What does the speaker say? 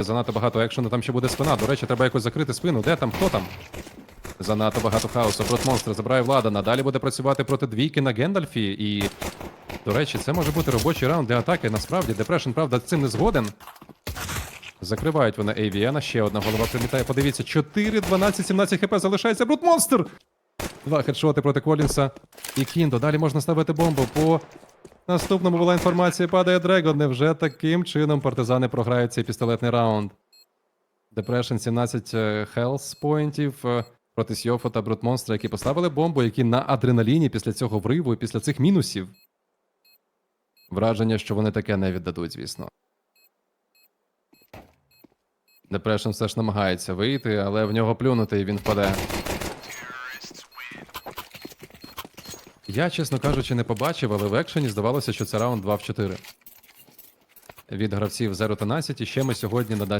Занадто багато екшену, там ще буде спина. До речі, треба якось закрити спину. Де там? Хто там? Занадто багато хаосу. Бродмонстр забирає влада. Надалі буде працювати проти двійки на Гендальфі. І, до речі, це може бути робочий раунд для атаки. Насправді, Депрешн, правда, цим не згоден. Закривають вони Авіана. Ще одна голова прилітає. Подивіться, 4, 12, 17 хп залишається Брудмонстр! Два хедшоти проти Колінса і Кіндо. Далі можна ставити бомбу. По наступному була інформація, падає Дрегон. Невже таким чином партизани програють цей пістолетний раунд? Depression 17 е, health поінтів проти Сьофа та Брутмонстра, які поставили бомбу, які на адреналіні після цього вриву і після цих мінусів. Враження, що вони таке не віддадуть, звісно. Depression все ж намагається вийти, але в нього плюнути і він впаде. Я, чесно кажучи, не побачив, але в екшені здавалося, що це раунд 2 в 4. Від гравців Zero Tenacity ще ми сьогодні надасть.